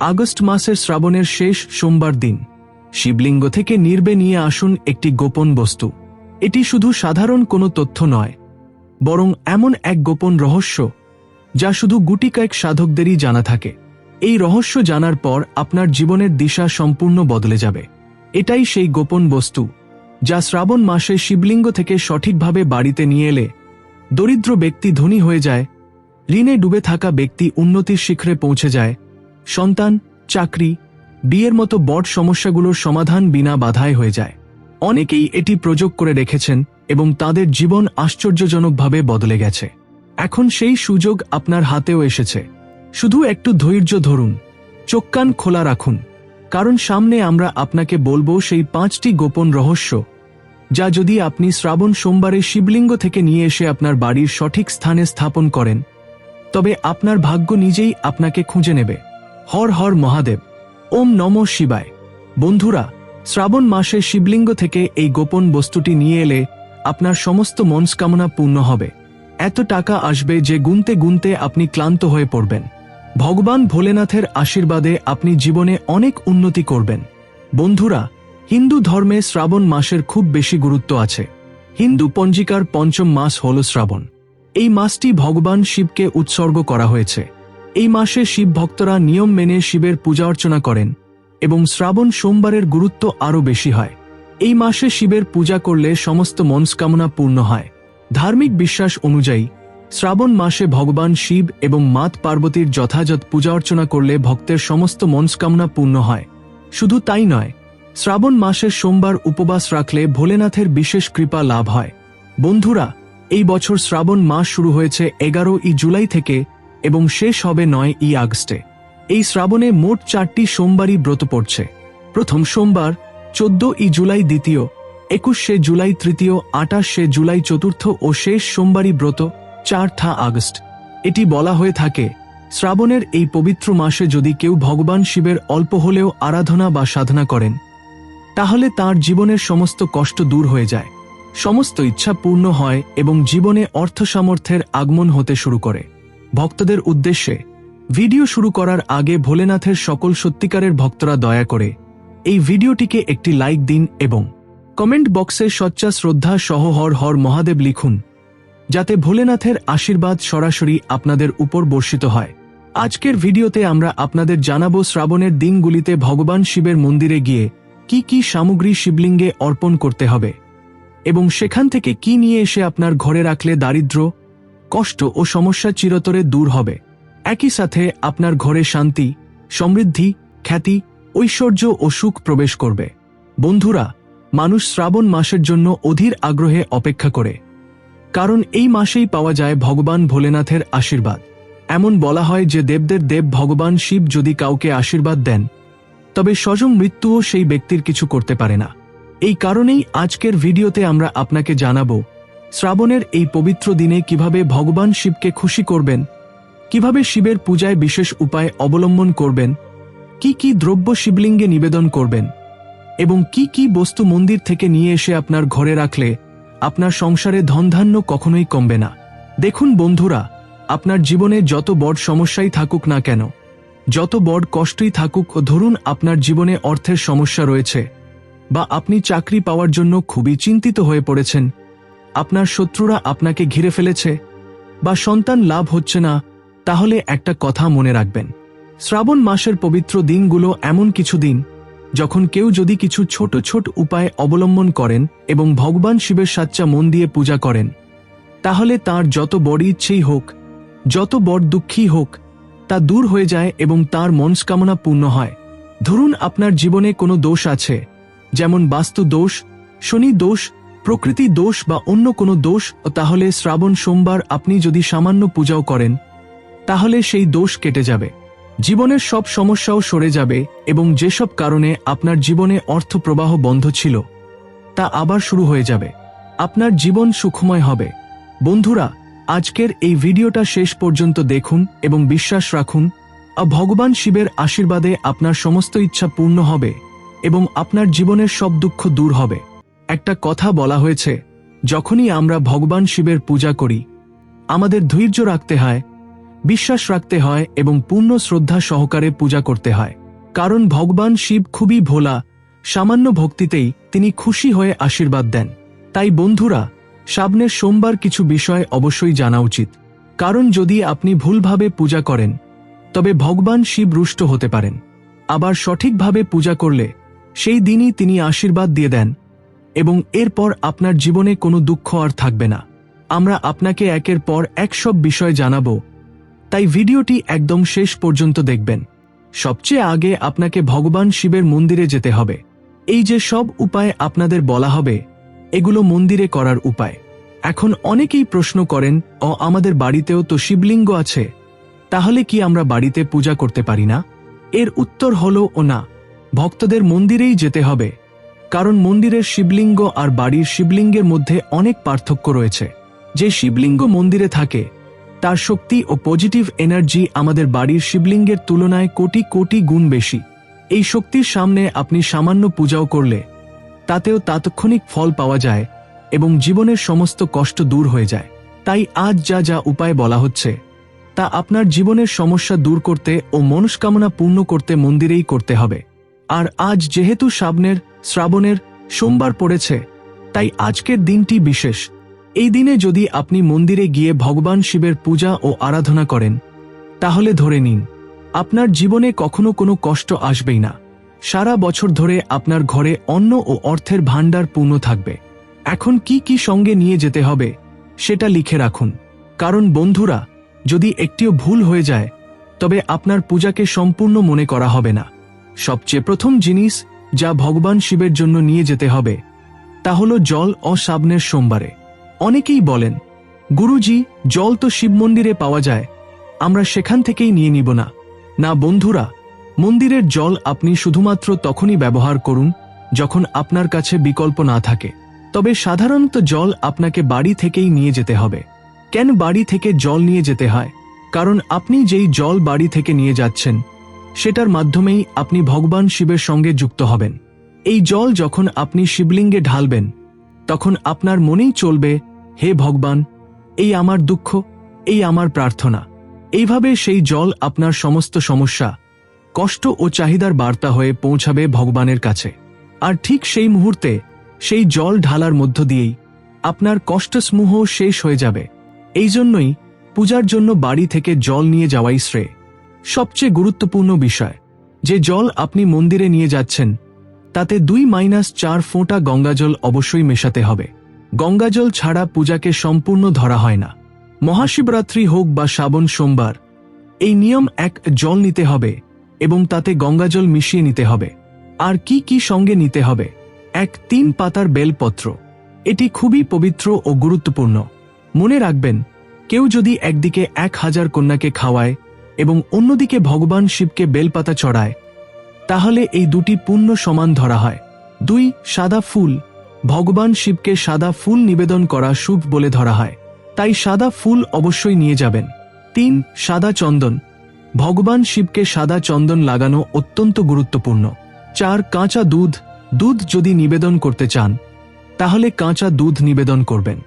August মাসের শ্রাবণের শেষ সোমবার দিন। শিবলিঙ্গ থেকে নির্বে নিয়ে আসুন একটি গোপন বস্তু। এটি শুধু সাধারণ কোনো তথ্য নয়, বরং এমন এক গোপন রহস্য, যা শুধু গুটি কয়েক সাধকদেরই জানা থাকে। এই রহস্য জানার পর আপনার জীবনের দিশা সম্পূর্ণ বদলে যাবে। এটাই সেই গোপন বস্তু, যা শ্রাবণ মাসে শিবলিঙ্গ থেকে সঠিকভাবে বাড়িতে নিয়ে এলে দরিদ্র ব্যক্তি ধনী হয়ে যায়, ঋণে ডুবে থাকা ব্যক্তি উন্নতির শিখরে পৌঁছে যায় সন্তান, চাকরি, বিয়ের মতো বড় সমস্যাগুলোর সমাধান বিনা বাধায় হয়ে যায়। অনেকেই এটি প্রযোগ করে রেখেছেন এবং তাদের জীবন আশ্চর্যজনকভাবে বদলে গেছে। এখন সেই সুযোগ আপনার হাতেও এসেছে। শুধু একটু ধৈর্য ধরুন। চোখ কান খোলা রাখুন। কারণ সামনে আমরা আপনাকে বলব সেই পাঁচটি গোপন রহস্য, যা যদি আপনি শ্রাবণ সোমবারে শিবলিঙ্গ থেকে নিয়ে এসে আপনার বাড়ির সঠিক স্থানে স্থাপন করেন, তবে আপনার ভাগ্য নিজেই আপনাকে খুঁজে নেবে। হর হর মহাদেব, ওম নম শিবায়। বন্ধুরা, শ্রাবণ মাসে শিবলিঙ্গ থেকে এই গোপন বস্তুটি নিয়ে এলে আপনার সমস্ত মনস্কামনা পূর্ণ হবে। এত টাকা আসবে যে গুনতে গুনতে আপনি ক্লান্ত হয়ে পড়বেন। ভগবান ভোলেনাথের আশীর্বাদে আপনি জীবনে অনেক উন্নতি করবেন। বন্ধুরা, হিন্দু ধর্মে শ্রাবণ মাসের খুব বেশি গুরুত্ব আছে। হিন্দু পঞ্জিকার পঞ্চম মাস হল শ্রাবণ। এই মাসটি ভগবান শিবকে উৎসর্গ করা হয়েছে। এই মাসে শিব ভক্তরা নিয়ম মেনে শিবের পূজা অর্চনা করেন এবং শ্রাবণ সোমবারের গুরুত্ব আরও বেশি হয়। এই মাসে শিবের পূজা করলে সমস্ত মনস্কামনা পূর্ণ হয়। ধার্মিক বিশ্বাস অনুযায়ী, শ্রাবণ মাসে ভগবান শিব এবং মাত পার্বতীর যথাযথ পূজা অর্চনা করলে ভক্তের সমস্ত মনস্কামনা পূর্ণ হয়। শুধু তাই নয়, শ্রাবণ মাসের সোমবার উপবাস রাখলে ভোলেনাথের বিশেষ কৃপা লাভ হয়। বন্ধুরা, এই বছর শ্রাবণ মাস শুরু হয়েছে এগারো ই জুলাই থেকে এবং শেষ হবে নয় ই আগস্টে। এই শ্রাবণে মোট চারটি সোমবারই ব্রত পড়ছে। প্রথম সোমবার, চোদ্দ ই জুলাই দ্বিতীয়, একুশে জুলাই তৃতীয় আটাশে জুলাই চতুর্থ ও শেষ সোমবারই ব্রত, চার থা আগস্ট। এটি বলা হয়ে থাকে, শ্রাবণের এই পবিত্র মাসে যদি কেউ ভগবান শিবের অল্প হলেও আরাধনা বা সাধনা করেন, তাহলে তার জীবনের সমস্ত কষ্ট দূর হয়ে যায়। সমস্ত ইচ্ছা পূর্ণ হয় এবং জীবনে অর্থ সামর্থ্যের আগমন হতে শুরু করে। ভক্তদের উদ্দেশ্যে ভিডিও শুরু করার আগে ভোলেনাথের সকল সত্যিকারের ভক্তরা দয়া করে এই ভিডিওটিকে একটি লাইক দিন এবং কমেন্ট বক্সে সচ্চা শ্রদ্ধা সহ হর হর মহাদেব লিখুন, যাতে ভোলেনাথের আশীর্বাদ সরাসরি আপনাদের উপর বর্ষিত হয়। আজকের ভিডিওতে আমরা আপনাদের জানাব শ্রাবণের দিনগুলিতে ভগবান শিবের মন্দিরে গিয়ে কি কি সামগ্রী শিবলিঙ্গে অর্পণ করতে হবে এবং সেখান থেকে কি নিয়ে এসে আপনার ঘরে রাখলে দারিদ্র কষ্ট ও সমস্যা চিরতরে দূর হবে। একই সাথে আপনার ঘরে শান্তি, সমৃদ্ধি, খ্যাতি, ঐশ্বর্য ও সুখ প্রবেশ করবে। বন্ধুরা, মানুষ শ্রাবণ মাসের জন্য অধীর আগ্রহে অপেক্ষা করে। কারণ এই মাসেই পাওয়া যায় ভগবান ভোলেনাথের আশীর্বাদ। এমন বলা হয় যে দেবদের দেব ভগবান শিব যদি কাউকে আশীর্বাদ দেন, তবে স্বয়ং মৃত্যুও সেই ব্যক্তির কিছু করতে পারে না। এই কারণেই আজকের ভিডিওতে আমরা আপনাকে জানাব শ্রাবণের এই পবিত্র দিনে কীভাবে ভগবান শিবকে খুশি করবেন? কীভাবে শিবের পূজায় বিশেষ উপায় অবলম্বন করবেন? কি কি দ্রব্য শিবলিঙ্গে নিবেদন করবেন? এবং কি কি বস্তু মন্দির থেকে নিয়ে এসে আপনার ঘরে রাখলে আপনার সংসারে ধনধান্য কখনোই কমবে না? দেখুন বন্ধুরা, আপনার জীবনে যত বড় সমস্যাই থাকুক না কেন, যত বড় কষ্টই থাকুক, ধরুন আপনার জীবনে অর্থের সমস্যা রয়েছে, বা আপনি চাকরি পাওয়ার জন্য খুবই চিন্তিত হয়ে পড়েছেন আপনার শত্রুরা আপনাকে ঘিরে ফেলেছে বা সন্তান লাভ হচ্ছে না, তাহলে একটা কথা মনে রাখবেন। শ্রাবণ মাসের পবিত্র দিনগুলো এমন কিছু দিন, যখন কেউ যদি কিছু ছোট ছোট উপায় অবলম্বন করেন এবং ভগবান শিবের সাচ্চা মন দিয়ে পূজা করেন, তাহলে তার যত বড় ইচ্ছেই হোক, যত বড় দুঃখী হোক, তা দূর হয়ে যায় এবং তার মনস্কামনা পূর্ণ হয়। ধরুন আপনার জীবনে কোনো দোষ আছে, যেমন বাস্তু দোষ, শনি দোষ প্রকৃতি দোষ বা অন্য কোনো দোষ, তাহলে শ্রাবণ সোমবার আপনি যদি সামান্য পূজাও করেন, তাহলে সেই দোষ কেটে যাবে। জীবনের সব সমস্যাও সরে যাবে এবং যেসব কারণে আপনার জীবনে অর্থ প্রবাহ বন্ধ ছিল, তা আবার শুরু হয়ে যাবে। আপনার জীবন সুখময় হবে। বন্ধুরা, আজকের এই ভিডিওটা শেষ পর্যন্ত দেখুন এবং বিশ্বাস রাখুন ভগবান শিবের আশীর্বাদে আপনার সমস্ত ইচ্ছা পূর্ণ হবে এবং আপনার জীবনের সব দুঃখ দূর হবে। একটা কথা বলা হয়েছে, যখনই আমরা ভগবান শিবের পূজা করি, আমাদের ধৈর্য রাখতে হয়, বিশ্বাস রাখতে হয় এবং পূর্ণ শ্রদ্ধা সহকারে পূজা করতে হয়। কারণ ভগবান শিব খুবই ভোলা, সামান্য ভক্তিতেই তিনি খুশি হয়ে আশীর্বাদ দেন। তাই বন্ধুরা, সামনের সোমবার কিছু বিষয় অবশ্যই জানা উচিত। কারণ যদি আপনি ভুলভাবে পূজা করেন, তবে ভগবান শিব রুষ্ট হতে পারেন। আবার সঠিকভাবে পূজা করলে, সেই দিনই তিনি আশীর্বাদ দিয়ে দেন। এবং এরপর আপনার জীবনে কোনো দুঃখ আর থাকবে না। আমরা আপনাকে একের পর এক সব বিষয় জানাব। তাই ভিডিওটি একদম শেষ পর্যন্ত দেখবেন। সবচেয়ে আগে আপনাকে ভগবান শিবের মন্দিরে যেতে হবে। এই যে সব উপায় আপনাদের বলা হবে, এগুলো মন্দিরে করার উপায়। এখন অনেকেই প্রশ্ন করেন ও আমাদের বাড়িতেও তো শিবলিঙ্গ আছে। তাহলে কি আমরা বাড়িতে পূজা করতে পারি না? এর উত্তর হল, ও না। ভক্তদের মন্দিরেই যেতে হবে। কারণ মন্দিরের শিবলিঙ্গ আর বাড়ির শিবলিঙ্গের মধ্যে অনেক পার্থক্য রয়েছে। যে শিবলিঙ্গ মন্দিরে থাকে, তার শক্তি ও পজিটিভ এনার্জি আমাদের বাড়ির শিবলিঙ্গের তুলনায় কোটি কোটি গুণ বেশি। এই শক্তির সামনে আপনি সামান্য পূজাও করলে, তাতেও তাৎক্ষণিক ফল পাওয়া যায় এবং জীবনের সমস্ত কষ্ট দূর হয়ে যায়। তাই আজ যা যা উপায় বলা হচ্ছে, তা আপনার জীবনের সমস্যা দূর করতে ও মনস্কামনা পূর্ণ করতে মন্দিরেই করতে হবে। আর আজ যেহেতু সাবনের, শ্রাবণের, সোমবার পড়েছে, তাই আজকের দিনটি বিশেষ। এই দিনে যদি আপনি মন্দিরে গিয়ে ভগবান শিবের পূজা ও আরাধনা করেন, তাহলে ধরে নিন, আপনার জীবনে কখনো কোনো কষ্ট আসবেই না। সারা বছর ধরে আপনার ঘরে অন্ন ও অর্থের ভাণ্ডার পূর্ণ থাকবে। এখন কি কি সঙ্গে নিয়ে যেতে হবে, সেটা লিখে রাখুন। কারণ বন্ধুরা, যদি একটিও ভুল হয়ে যায়, তবে আপনার পূজাকে সম্পূর্ণ মনে করা হবে না। সবচেয়ে প্রথম জিনিস যা ভগবান শিবের জন্য নিয়ে যেতে হবে, তা হল জল ও সাবনের সোমবারে। অনেকেই বলেন, গুরুজি, জল তো শিব মন্দিরে পাওয়া যায়, আমরা সেখান থেকেই নিয়ে নিব না। না, বন্ধুরা, মন্দিরের জল আপনি শুধুমাত্র তখনই ব্যবহার করুন যখন আপনার কাছে বিকল্প না থাকে। তবে সাধারণত জল আপনাকে বাড়ি থেকেই নিয়ে যেতে হবে। কেন বাড়ি থেকে জল নিয়ে যেতে হয়? কারণ আপনি যেই জল বাড়ি থেকে নিয়ে যাচ্ছেন সেটার মাধ্যমেই আপনি ভগবান শিবের সঙ্গে যুক্ত হবেন। এই জল যখন আপনি শিবলিঙ্গে ঢালবেন, তখন আপনার মনেই চলবে, হে ভগবান, এই আমার দুঃখ, এই আমার প্রার্থনা। এইভাবে সেই জল আপনার সমস্ত সমস্যা, কষ্ট ও চাহিদার বার্তা হয়ে পৌঁছাবে ভগবানের কাছে। আর ঠিক সেই মুহূর্তে সেই জল ঢালার মধ্য দিয়েই আপনার কষ্টসমূহ শেষ হয়ে যাবে। এই জন্যই পূজার জন্য বাড়ি থেকে জল নিয়ে যাওয়াই শ্রেয়। সবচেয়ে গুরুত্বপূর্ণ বিষয়, যে জল আপনি মন্দিরে নিয়ে যাচ্ছেন, তাতে দুই মাইনাস চার ফোঁটা গঙ্গাজল অবশ্যই মেশাতে হবে। গঙ্গাজল ছাড়া পূজাকে সম্পূর্ণ ধরা হয় না। মহাশিবরাত্রি হোক বা শ্রাবণ সোমবার, এই নিয়ম এক জল নিতে হবে এবং তাতে গঙ্গাজল মিশিয়ে নিতে হবে। আর কি কি সঙ্গে নিতে হবে? এক, তিন পাতার বেলপত্র। এটি খুবই পবিত্র ও গুরুত্বপূর্ণ। মনে রাখবেন, কেউ যদি একদিকে এক হাজার কন্যাকে খাওয়ায় এবং অন্যদিকে ভগবান শিবকে বেলপাতা চড়ায়। তাহলে এই দুটি পুণ্য সমান ধরা হয়। দুই, সাদা ফুল। ভগবান শিবকে সাদা ফুল নিবেদন করা শুভ বলে ধরা হয়। তাই সাদা ফুল অবশ্যই নিয়ে যাবেন। তিন, সাদা চন্দন। ভগবান শিবকে সাদা চন্দন লাগানো অত্যন্ত গুরুত্বপূর্ণ। চার, কাঁচা দুধ। দুধ যদি নিবেদন করতে চান, তাহলে কাঁচা দুধ নিবেদন করবেন।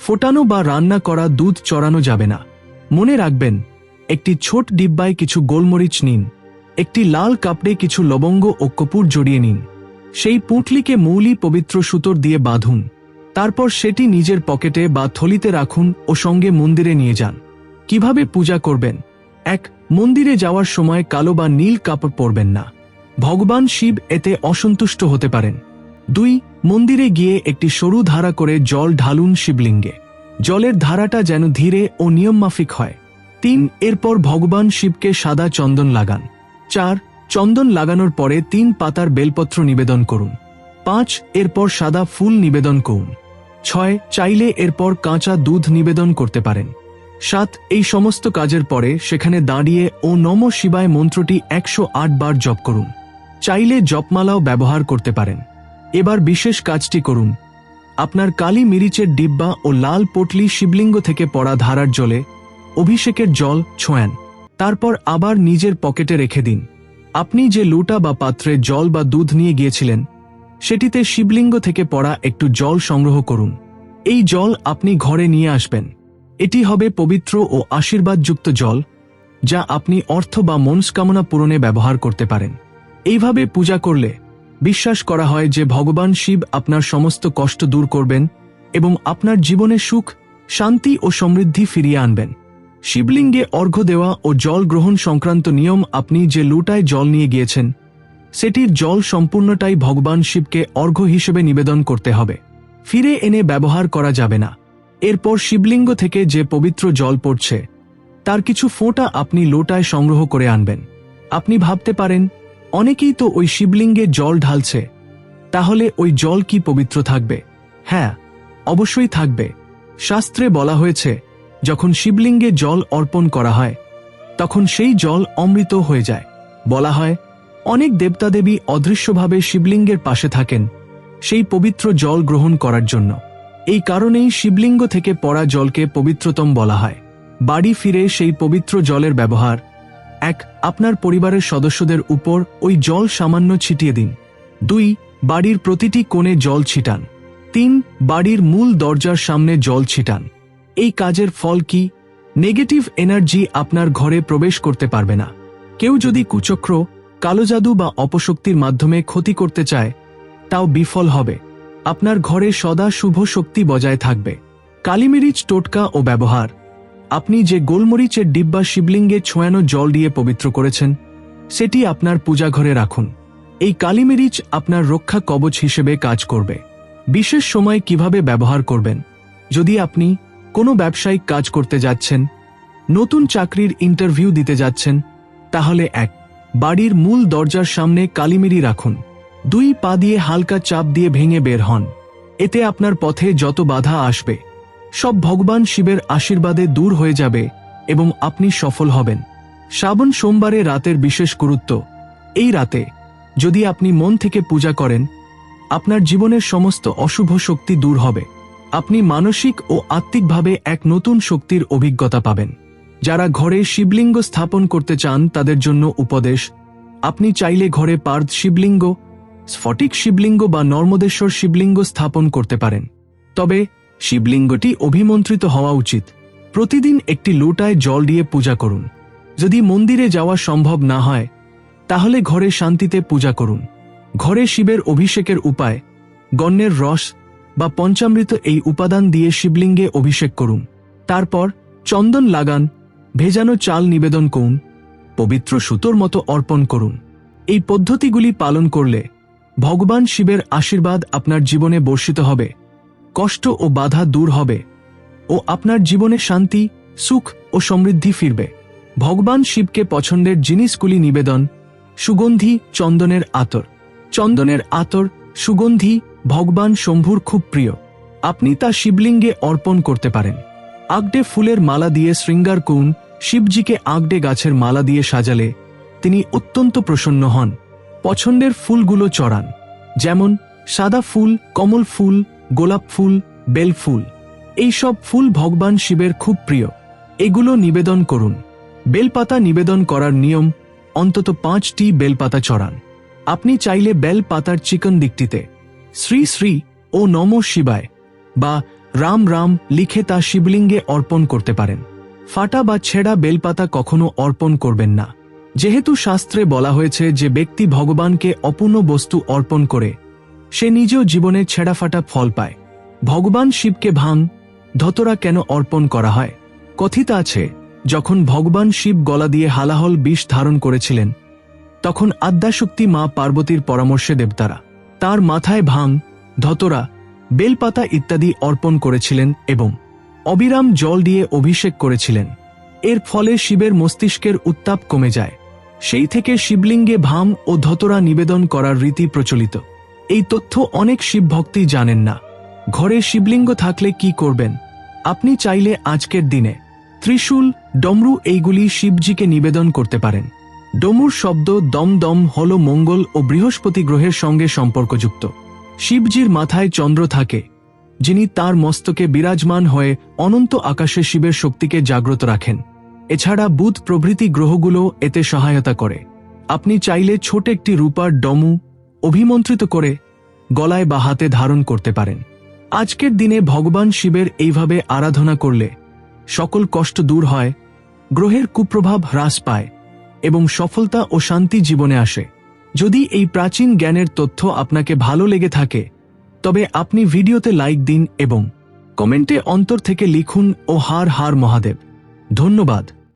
ফোটানো বা রান্না করা দুধ চড়ানো যাবে না। মনে রাখবেন একটি ছোট ডিব্বায় কিছু গোলমরিচ নিন। একটি লাল কাপড়ে কিছু লবঙ্গ ও কপুর জড়িয়ে নিন। সেই পুঁটলিকে মৌলি পবিত্র সুতোর দিয়ে বাঁধুন। তারপর সেটি নিজের পকেটে বা থলিতে রাখুন ও সঙ্গে মন্দিরে নিয়ে যান। কীভাবে পূজা করবেন? এক, মন্দিরে যাওয়ার সময় কালো বা নীল কাপড় পরবেন না। ভগবান শিব এতে অসন্তুষ্ট হতে পারেন। দুই, মন্দিরে গিয়ে একটি সরু ধারা করে জল ঢালুন শিবলিঙ্গে। জলের ধারাটা যেন ধীরে ও নিয়মমাফিক হয়। তিন, এরপর ভগবান শিবকে সাদা চন্দন লাগান। চার, চন্দন লাগানোর পরে তিন পাতার বেলপত্র নিবেদন করুন। পাঁচ, এরপর সাদা ফুল নিবেদন করুন। ছয়, চাইলে এরপর কাঁচা দুধ নিবেদন করতে পারেন। সাত, এই সমস্ত কাজের পরে সেখানে দাঁড়িয়ে ও নম শিবায় মন্ত্রটি একশো আট বার জপ করুন। চাইলে জপমালাও ব্যবহার করতে পারেন। এবার বিশেষ কাজটি করুন। আপনার কালি মিরিচের ডিব্বা ও লাল পটলি শিবলিঙ্গ থেকে পড়া ধারার জলে অভিষেকের জল ছোঁয়ান। তারপর আবার নিজের পকেটে রেখে দিন। আপনি যে লোটা বা পাত্রে জল বা দুধ নিয়ে গিয়েছিলেন, সেটিতে শিবলিঙ্গ থেকে পড়া একটু জল সংগ্রহ করুন। এই জল আপনি ঘরে নিয়ে আসবেন। এটি হবে পবিত্র ও আশীর্বাদযুক্ত জল, যা আপনি অর্থ বা মনস্কামনা পূরণে ব্যবহার করতে পারেন। এইভাবে পূজা করলে বিশ্বাস করা হয় যে ভগবান শিব আপনার সমস্ত কষ্ট দূর করবেন এবং আপনার জীবনে সুখ, শান্তি ও সমৃদ্ধি ফিরিয়ে আনবেন। শিবলিঙ্গে অর্ঘ্য দেওয়া ও জল গ্রহণ সংক্রান্ত নিয়ম আপনি যে লুটায় জল নিয়ে গিয়েছেন, সেটির জল সম্পূর্ণটাই ভগবান শিবকে অর্ঘ্য হিসেবে নিবেদন করতে হবে। ফিরে এনে ব্যবহার করা যাবে না। এরপর শিবলিঙ্গ থেকে যে পবিত্র জল পড়ছে, তার কিছু ফোঁটা আপনি লোটায় সংগ্রহ করে আনবেন। আপনি ভাবতে পারেন, অনেকেই তো ওই শিবলিঙ্গে জল ঢালছে, তাহলে ওই জল কি পবিত্র থাকবে? হ্যাঁ অবশ্যই থাকবে। শাস্ত্রে বলা হয়েছে যখন শিবলিঙ্গে জল অর্পণ করা হয়, তখন সেই জল অমৃত হয়ে যায়। বলা হয়, অনেক দেবতাদেবী অদৃশ্যভাবে শিবলিঙ্গের পাশে থাকেন সেই পবিত্র জল গ্রহণ করার জন্য। এই কারণেই শিবলিঙ্গ থেকে পড়া জলকে পবিত্রতম বলা হয়। বাড়ি ফিরে সেই পবিত্র জলের ব্যবহার এক আপনার পরিবারের সদস্যদের উপর ওই জল সামান্য ছিটিয়ে দিন। দুই, বাড়ির প্রতিটি কোণে জল ছিটান। তিন, বাড়ির মূল দরজার সামনে জল ছিটান। এই কাজের ফল কি? নেগেটিভ এনার্জি আপনার ঘরে প্রবেশ করতে পারবে না। কেউ যদি কুচক্র, কালো জাদু বা অপশক্তির মাধ্যমে ক্ষতি করতে চায়, তাও বিফল হবে। আপনার ঘরে সদা শুভ শক্তি বজায় থাকবে। কালিমিরিচ, টোটকা ও ব্যবহার। আপনি যে গোলমরিচের ডিব্বা শিবলিঙ্গে ছোঁয়ানো জল দিয়ে পবিত্র করেছেন, সেটি আপনার পূজাঘরে রাখুন। এই কালিমিরিচ আপনার রক্ষা কবচ হিসেবে কাজ করবে। বিশেষ সময় কীভাবে ব্যবহার করবেন? যদি আপনি কোনো ব্যবসায়িক কাজ করতে যাচ্ছেন, নতুন চাকরির ইন্টারভিউ দিতে যাচ্ছেন, তাহলে এক, বাড়ির মূল দরজার সামনে কালিমিরি রাখুন। দুই, পা দিয়ে হালকা চাপ দিয়ে ভেঙে বের হন। এতে আপনার পথে যত বাধা আসবে, সব ভগবান শিবের আশীর্বাদে দূর হয়ে যাবে এবং আপনি সফল হবেন। শ্রাবণ সোমবারে রাতের বিশেষ গুরুত্ব। এই রাতে, যদি আপনি মন থেকে পূজা করেন, আপনার জীবনের সমস্ত অশুভ শক্তি দূর হবে। আপনি মানসিক ও আত্মিকভাবে এক নতুন শক্তির অভিজ্ঞতা পাবেন। যারা ঘরে শিবলিঙ্গ স্থাপন করতে চান, তাদের জন্য উপদেশ, আপনি চাইলে ঘরে পার্থ শিবলিঙ্গ, স্ফটিক শিবলিঙ্গ বা নর্মদেশ্বর শিবলিঙ্গ স্থাপন করতে পারেন। তবে শিবলিঙ্গটি অভিমন্ত্রিত হওয়া উচিত। প্রতিদিন একটি লোটায় জল দিয়ে পূজা করুন। যদি মন্দিরে যাওয়া সম্ভব না হয়, তাহলে ঘরে শান্তিতে পূজা করুন। ঘরে শিবের অভিষেকের উপায়, গণ্যের রস বা পঞ্চামৃত এই উপাদান দিয়ে শিবলিঙ্গে অভিষেক করুন। তারপর চন্দন লাগান, ভেজানো চাল নিবেদন করুন, পবিত্র সুতোর মতো অর্পণ করুন। এই পদ্ধতিগুলি পালন করলে ভগবান শিবের আশীর্বাদ আপনার জীবনে বর্ষিত হবে, কষ্ট ও বাধা দূর হবে ও আপনার জীবনে শান্তি, সুখ ও সমৃদ্ধি ফিরবে। ভগবান শিবকে পছন্দের জিনিসগুলি নিবেদন, সুগন্ধি চন্দনের আতর। চন্দনের আতর সুগন্ধি ভগবান শম্ভুর খুব প্রিয়। আপনি তা শিবলিঙ্গে অর্পণ করতে পারেন। আগডে ফুলের মালা দিয়ে শৃঙ্গার করুন শিবজিকে আগডে গাছের মালা দিয়ে সাজালে তিনি অত্যন্ত প্রসন্ন হন। পছন্দের ফুলগুলো চড়ান, যেমন সাদা ফুল, কমল ফুল, গোলাপ ফুল, বেল ফুল। এই সব ফুল ভগবান শিবের খুব প্রিয়। এগুলো নিবেদন করুন। বেলপাতা নিবেদন করার নিয়ম অন্তত পাঁচটি বেলপাতা চড়ান। আপনি চাইলে বেল পাতার চিকন দিকটিতে শ্রী শ্রী ও নম শিবায় বা রাম রাম লিখে তা শিবলিঙ্গে অর্পণ করতে পারেন। ফাটা বা ছেঁড়া বেলপাতা কখনো অর্পণ করবেন না। যেহেতু শাস্ত্রে বলা হয়েছে যে ব্যক্তি ভগবানকে অপূর্ণ বস্তু অর্পণ করে, সে নিজেও জীবনে ছেঁড়াফাটা ফল পায়। ভগবান শিবকে ভাং ধতরা কেন অর্পণ করা হয়? কথিত আছে, যখন ভগবান শিব গলা দিয়ে হালাহল বিষ ধারণ করেছিলেন তখন আদ্যাশক্তি মা পার্বতীর পরামর্শে দেবতারা তার মাথায় ভাং, ধতরা, বেলপাতা ইত্যাদি অর্পণ করেছিলেন এবং অবিরাম জল দিয়ে অভিষেক করেছিলেন। এর ফলে শিবের মস্তিষ্কের উত্তাপ কমে যায়। সেই থেকে শিবলিঙ্গে ভাম ও ধতরা নিবেদন করার রীতি প্রচলিত। এই তথ্য অনেক শিব ভক্তি জানেন না। ঘরে শিবলিঙ্গ থাকলে কি করবেন? আপনি চাইলে আজকের দিনে ত্রিশূল, ডমরু এইগুলি শিবজিকে নিবেদন করতে পারেন। ডমুর শব্দ দম দম হল মঙ্গল ও বৃহস্পতি গ্রহের সঙ্গে সম্পর্কযুক্ত। শিবজির মাথায় চন্দ্র থাকে, যিনি তার মস্তকে বিরাজমান হয়ে অনন্ত আকাশে শিবের শক্তিকে জাগ্রত রাখেন। এছাড়া বুধ প্রভৃতি গ্রহগুলো এতে সহায়তা করে। আপনি চাইলে ছোট একটি রূপার ডমু অভিমন্ত্রিত করে গলায় বা হাতে ধারণ করতে পারেন। আজকের দিনে ভগবান শিবের এইভাবে আরাধনা করলে সকল কষ্ট দূর হয়, গ্রহের কুপ্রভাব হ্রাস পায়। এবং সফলতা ও শান্তি জীবনে আসে। যদি এই প্রাচীন জ্ঞানের তথ্য আপনাকে ভালো লেগে থাকে, তবে আপনি ভিডিওতে লাইক দিন এবং কমেন্টে অন্তর থেকে লিখুন ও হার হার মহাদেব। ধন্যবাদ।